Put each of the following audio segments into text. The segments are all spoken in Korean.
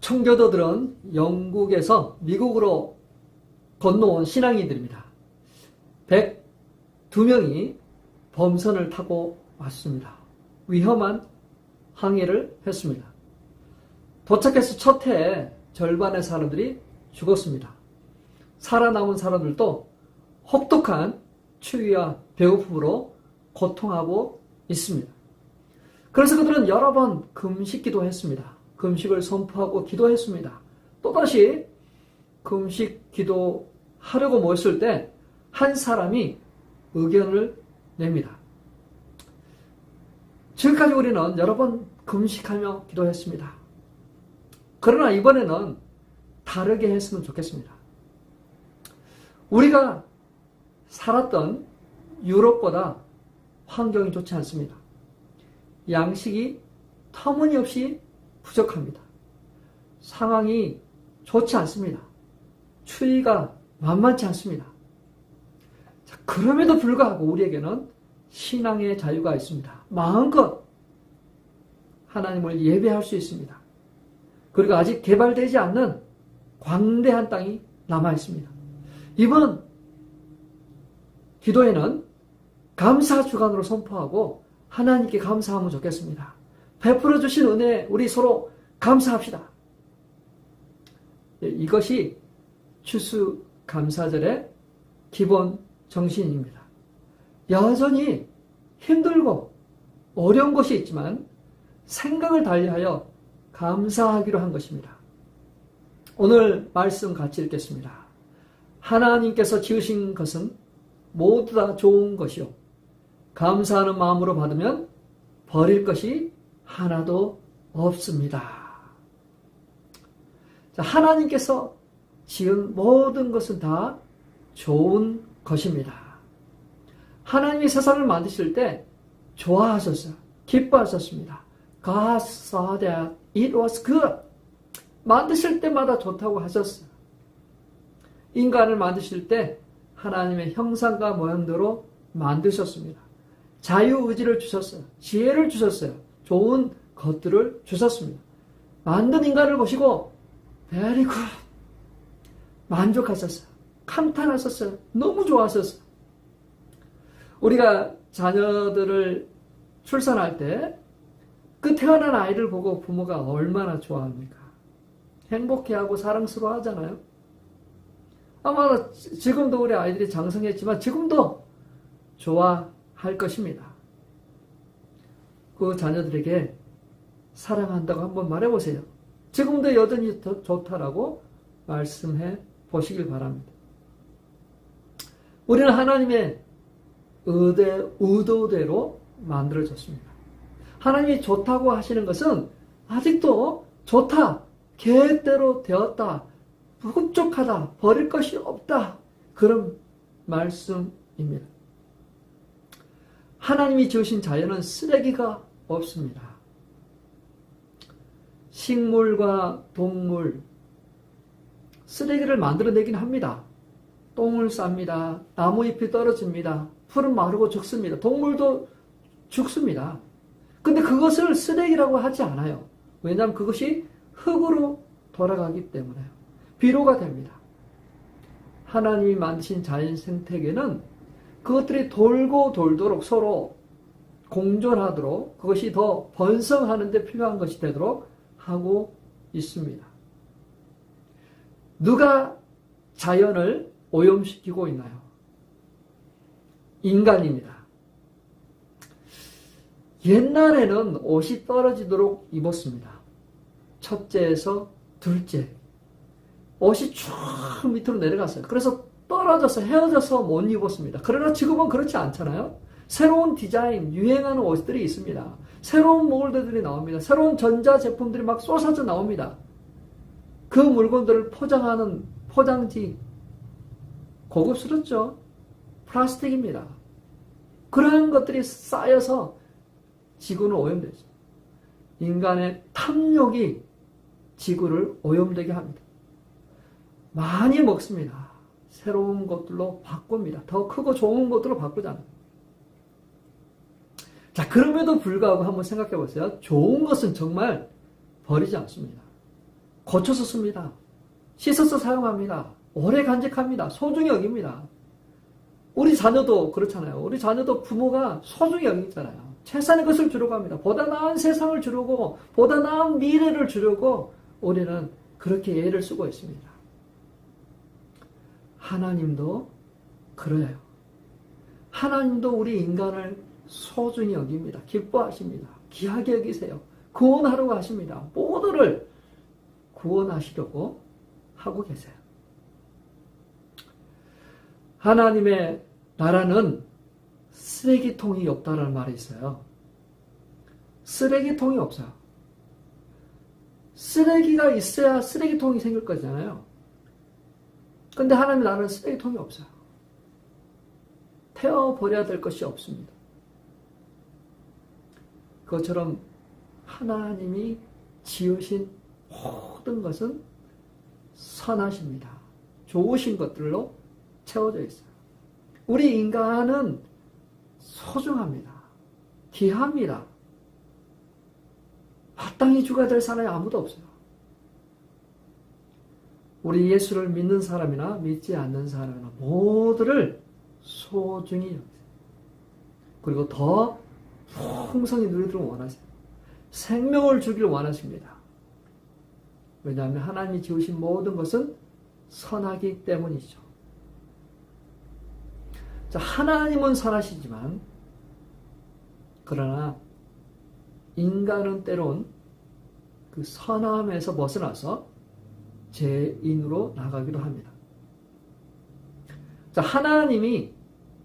청교도들은 영국에서 미국으로 건너온 신앙인들입니다. 102명이 범선을 타고 왔습니다. 위험한 항해를 했습니다. 도착해서 첫 해에 절반의 사람들이 죽었습니다. 살아남은 사람들도 혹독한 추위와 배고픔으로 고통하고 있습니다. 그래서 그들은 여러 번 금식 기도 했습니다. 금식을 선포하고 기도했습니다. 또다시 금식 기도하려고 모였을 때 한 사람이 의견을 냅니다. 지금까지 우리는 여러 번 금식하며 기도했습니다. 그러나 이번에는 다르게 했으면 좋겠습니다. 우리가 살았던 유럽보다 환경이 좋지 않습니다. 양식이 터무니없이 부족합니다. 상황이 좋지 않습니다. 추위가 만만치 않습니다. 자, 그럼에도 불구하고 우리에게는 신앙의 자유가 있습니다. 마음껏 하나님을 예배할 수 있습니다. 그리고 아직 개발되지 않는 광대한 땅이 남아 있습니다. 이번 기도에는 감사 주간으로 선포하고 하나님께 감사하면 좋겠습니다. 베풀어 주신 은혜 우리 서로 감사합시다. 예, 이것이 추수 감사절의 기본 정신입니다. 여전히 힘들고 어려운 것이 있지만 생각을 달리하여 감사하기로 한 것입니다. 오늘 말씀 같이 읽겠습니다. 하나님께서 지으신 것은 모두 다 좋은 것이요. 감사하는 마음으로 받으면 버릴 것이 하나도 없습니다. 자, 하나님께서 지은 모든 것은 다 좋은 것입니다. 하나님이 세상을 만드실 때 좋아하셨어요. 기뻐하셨습니다. God saw that it was good. 만드실 때마다 좋다고 하셨어요. 인간을 만드실 때 하나님의 형상과 모양대로 만드셨습니다. 자유의지를 주셨어요. 지혜를 주셨어요. 좋은 것들을 주셨습니다. 만든 인간을 보시고 very good 만족하셨어요. 감탄하셨어요. 너무 좋아하셨어요. 우리가 자녀들을 출산할 때 그 태어난 아이를 보고 부모가 얼마나 좋아합니까? 행복해하고 사랑스러워 하잖아요. 아마 지금도 우리 아이들이 장성했지만 지금도 좋아할 것입니다. 그 자녀들에게 사랑한다고 한번 말해보세요. 지금도 여전히 좋다라고 말씀해 보시길 바랍니다. 우리는 하나님의 의대, 의도대로 만들어졌습니다. 하나님이 좋다고 하시는 것은 아직도 좋다, 계획대로 되었다, 부족하다, 버릴 것이 없다. 그런 말씀입니다. 하나님이 지으신 자연은 쓰레기가 없습니다. 식물과 동물, 쓰레기를 만들어내긴 합니다. 똥을 쌉니다. 나무잎이 떨어집니다. 풀은 마르고 죽습니다. 동물도 죽습니다. 근데 그것을 쓰레기라고 하지 않아요. 왜냐하면 그것이 흙으로 돌아가기 때문에요. 비료가 됩니다. 하나님이 만드신 자연 생태계는 그것들이 돌고 돌도록 서로 공존하도록 그것이 더 번성하는 데 필요한 것이 되도록 하고 있습니다. 누가 자연을 오염시키고 있나요? 인간입니다. 옛날에는 옷이 떨어지도록 입었습니다. 첫째에서 둘째. 옷이 쭉 밑으로 내려갔어요. 그래서 떨어져서 헤어져서 못 입었습니다. 그러나 지금은 그렇지 않잖아요. 새로운 디자인, 유행하는 옷들이 있습니다. 새로운 몰드들이 나옵니다. 새로운 전자 제품들이 막 쏟아져 나옵니다. 그 물건들을 포장하는 포장지 고급스럽죠. 플라스틱입니다. 그러한 것들이 쌓여서 지구는 오염되죠. 인간의 탐욕이 지구를 오염되게 합니다. 많이 먹습니다. 새로운 것들로 바꿉니다. 더 크고 좋은 것들로 바꾸잖아요. 자, 그럼에도 불구하고 한번 생각해 보세요. 좋은 것은 정말 버리지 않습니다. 거쳐서 씁니다. 씻어서 사용합니다. 오래 간직합니다. 소중히 여깁니다. 우리 자녀도 그렇잖아요. 우리 자녀도 부모가 소중히 여기잖아요. 최선의 것을 주려고 합니다. 보다 나은 세상을 주려고, 보다 나은 미래를 주려고 우리는 그렇게 애를 쓰고 있습니다. 하나님도 그래요. 하나님도 우리 인간을 소중히 여깁니다. 기뻐하십니다. 귀하게 여기세요. 구원하려고 하십니다. 모두를 구원하시려고 하고 계세요. 하나님의 나라는 쓰레기통이 없다는 말이 있어요. 쓰레기통이 없어요. 쓰레기가 있어야 쓰레기통이 생길 거잖아요. 근데 하나님 나라는 쓰레기통이 없어요. 태워버려야 될 것이 없습니다. 그것처럼 하나님이 지으신 모든 것은 선하십니다. 좋으신 것들로 채워져 있어요. 우리 인간은 소중합니다. 귀합니다. 마땅히 주가 될 사람이 아무도 없어요. 우리 예수를 믿는 사람이나 믿지 않는 사람이나 모두를 소중히 여기세요. 그리고 더 풍성히 누리도록 원하세요. 생명을 주기를 원하십니다. 왜냐하면 하나님이 지으신 모든 것은 선하기 때문이죠. 자, 하나님은 선하시지만, 그러나 인간은 때론 그 선함에서 벗어나서 죄인으로 나가기도 합니다. 자, 하나님이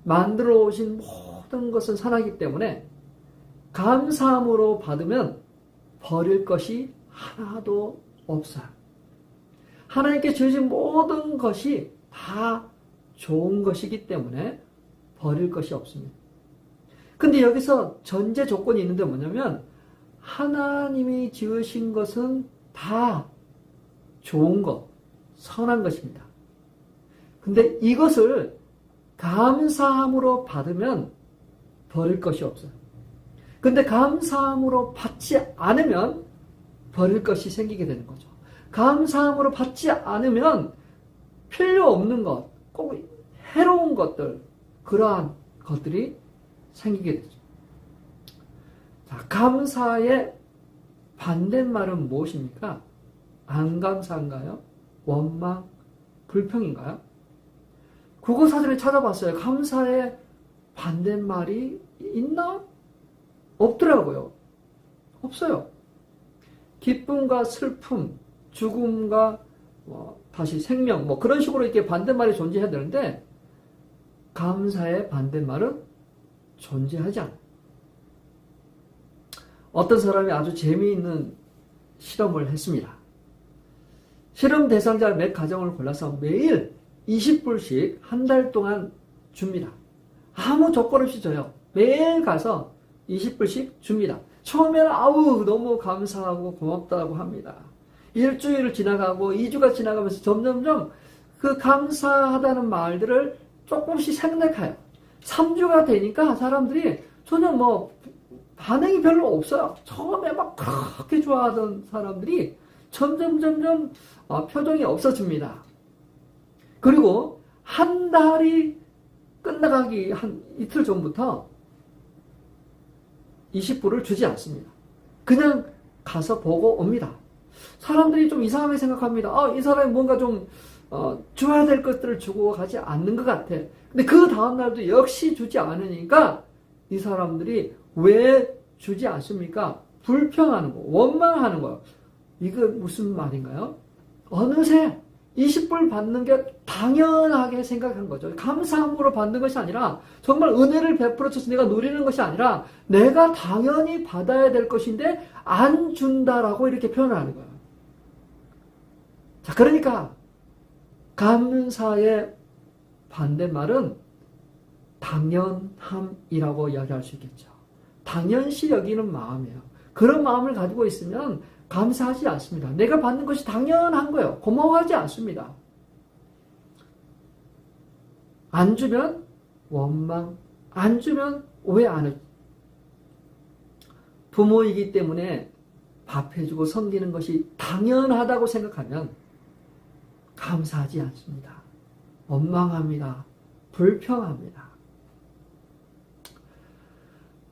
만들어 오신 모든 것은 선하기 때문에 감사함으로 받으면 버릴 것이 하나도 없어요. 하나님께 주신 모든 것이 다 좋은 것이기 때문에 버릴 것이 없습니다. 근데 여기서 전제 조건이 있는데 뭐냐면 하나님이 지으신 것은 다 좋은 것, 선한 것입니다. 근데 이것을 감사함으로 받으면 버릴 것이 없어요. 근데 감사함으로 받지 않으면 버릴 것이 생기게 되는 거죠. 감사함으로 받지 않으면 필요 없는 것, 꼭 해로운 것들, 그러한 것들이 생기게 되죠. 자, 감사의 반대말은 무엇입니까? 안 감사인가요? 원망, 불평인가요? 국어사전에 찾아봤어요. 감사의 반대말이 있나? 없더라고요. 없어요. 기쁨과 슬픔, 죽음과 뭐 다시 생명, 뭐 그런 식으로 이렇게 반대말이 존재해야 되는데 감사의 반대말은 존재하지 않아요. 어떤 사람이 아주 재미있는 실험을 했습니다. 실험 대상자 몇 가정을 골라서 매일 20불씩 한 달 동안 줍니다. 아무 조건 없이 줘요. 매일 가서 20불씩 줍니다. 처음에는 아우 너무 감사하고 고맙다고 합니다. 일주일을 지나가고 2주가 지나가면서 점점점 그 감사하다는 말들을 조금씩 생략해요. 3주가 되니까 사람들이 전혀 뭐 반응이 별로 없어요. 처음에 막 그렇게 좋아하던 사람들이 점점 점점 어, 표정이 없어집니다. 그리고 한 달이 끝나가기 한 이틀 전부터 20불을 주지 않습니다. 그냥 가서 보고 옵니다. 사람들이 좀 이상하게 생각합니다. 아, 이 사람이 뭔가 좀 어, 줘야 될 것들을 주고 가지 않는 것 같아. 근데 그 다음날도 역시 주지 않으니까 이 사람들이 왜 주지 않습니까? 불평하는 거, 원망하는 거예요. 이거 무슨 말인가요? 어느새 20불 받는 게 당연하게 생각한 거죠. 감사함으로 받는 것이 아니라 정말 은혜를 베풀어줘서 내가 누리는 것이 아니라 내가 당연히 받아야 될 것인데 안 준다라고 이렇게 표현을 하는 거예요. 자, 그러니까 감사의 반대말은 당연함이라고 이야기할 수 있겠죠. 당연시 여기는 마음이에요. 그런 마음을 가지고 있으면 감사하지 않습니다. 내가 받는 것이 당연한 거예요. 고마워하지 않습니다. 안 주면 원망, 안 주면 오해 안 해. 부모이기 때문에 밥해주고 섬기는 것이 당연하다고 생각하면 감사하지 않습니다. 원망합니다. 불평합니다.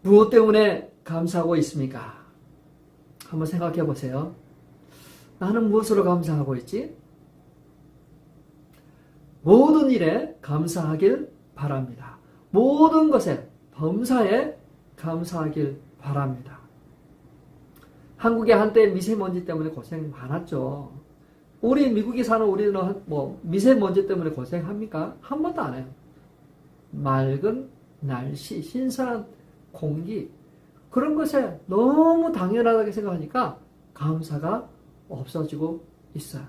무엇 때문에 감사하고 있습니까? 한번 생각해 보세요. 나는 무엇으로 감사하고 있지? 모든 일에 감사하길 바랍니다. 모든 것에 범사에 감사하길 바랍니다. 한국에 한때 미세먼지 때문에 고생 많았죠. 우리 미국에 사는 우리는 뭐 미세먼지 때문에 고생합니까? 한 번도 안 해요. 맑은 날씨, 신선한 공기 그런 것에 너무 당연하다고 생각하니까 감사가 없어지고 있어요.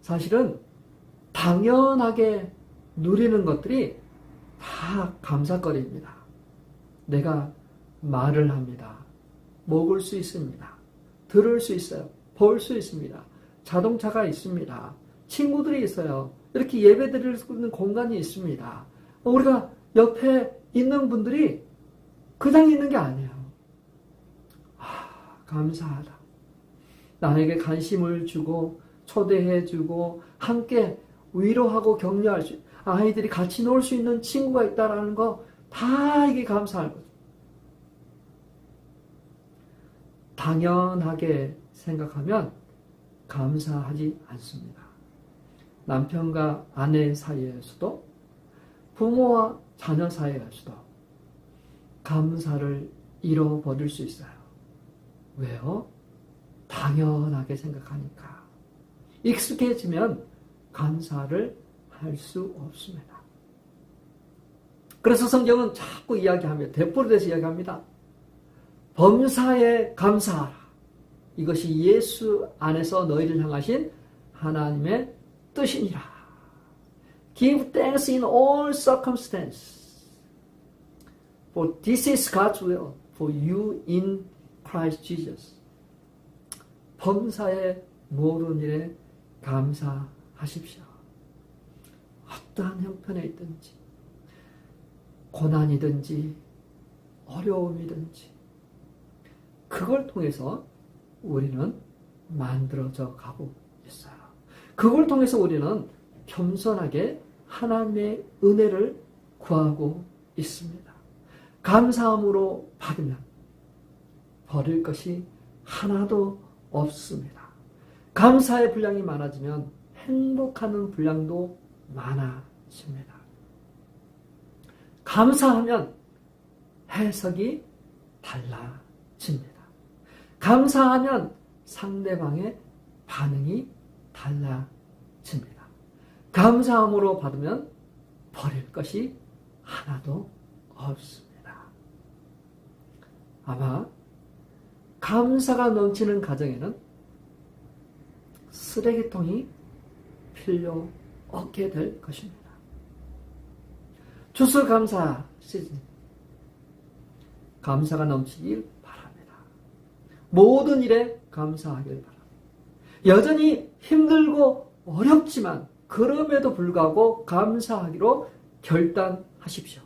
사실은 당연하게 누리는 것들이 다 감사거리입니다. 내가 말을 합니다. 먹을 수 있습니다. 들을 수 있어요. 볼 수 있습니다. 자동차가 있습니다. 친구들이 있어요. 이렇게 예배 드릴 수 있는 공간이 있습니다. 우리가 옆에 있는 분들이 그냥 있는 게 아니에요. 아, 감사하다. 나에게 관심을 주고 초대해 주고 함께 위로하고 격려할 수 아이들이 같이 놀 수 있는 친구가 있다라는 거 다 이게 감사할 거죠. 당연하게 생각하면 감사하지 않습니다. 남편과 아내 사이에서도 부모와 자녀 사이에서도 감사를 잃어버릴 수 있어요. 왜요? 당연하게 생각하니까. 익숙해지면 감사를 할 수 없습니다. 그래서 성경은 자꾸 이야기하며 대포로 대해서 이야기합니다. 범사에 감사하라. 이것이 예수 안에서 너희를 향하신 하나님의 뜻이니라. Give thanks in all circumstances. For this is God's will for you in Christ Jesus. 범사에 모든 일에 감사하십시오. 어떠한 형편에 있든지, 고난이든지, 어려움이든지, 그걸 통해서 우리는 만들어져 가고 있어요. 그걸 통해서 우리는 겸손하게 하나님의 은혜를 구하고 있습니다. 감사함으로 받으면 버릴 것이 하나도 없습니다. 감사의 분량이 많아지면 행복하는 분량도 많아집니다. 감사하면 해석이 달라집니다. 감사하면 상대방의 반응이 달라집니다. 감사함으로 받으면 버릴 것이 하나도 없습니다. 아마 감사가 넘치는 가정에는 쓰레기통이 필요 없게 될 것입니다. 추수감사 시즌 감사가 넘치길 바랍니다. 모든 일에 감사하길 바랍니다. 여전히 힘들고 어렵지만 그럼에도 불구하고 감사하기로 결단하십시오.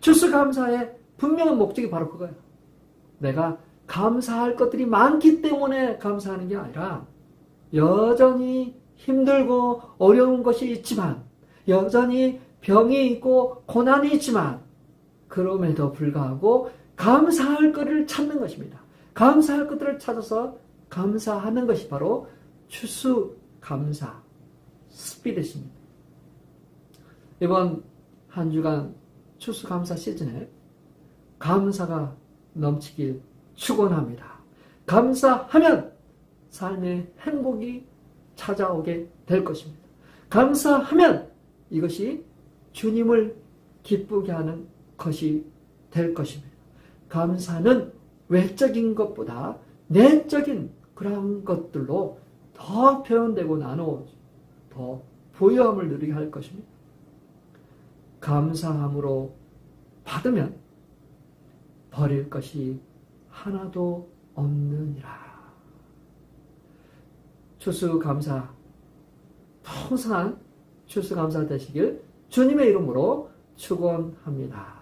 추수감사의 분명한 목적이 바로 그거예요. 내가 감사할 것들이 많기 때문에 감사하는 게 아니라 여전히 힘들고 어려운 것이 있지만 여전히 병이 있고 고난이 있지만 그럼에도 불구하고 감사할 것을 찾는 것입니다. 감사할 것들을 찾아서 감사하는 것이 바로 추수 감사 스피릿입니다. 이번 한 주간 추수 감사 시즌에 감사가 넘치길 축원합니다. 감사하면 삶의 행복이 찾아오게 될 것입니다. 감사하면 이것이 주님을 기쁘게 하는 것이 될 것입니다. 감사는 외적인 것보다 내적인 그런 것들로 더 표현되고 나누어 더 보여함을 누리게 할 것입니다. 감사함으로 받으면 버릴 것이 하나도 없느니라. 추수감사, 풍성한 추수감사 되시길 주님의 이름으로 축원합니다.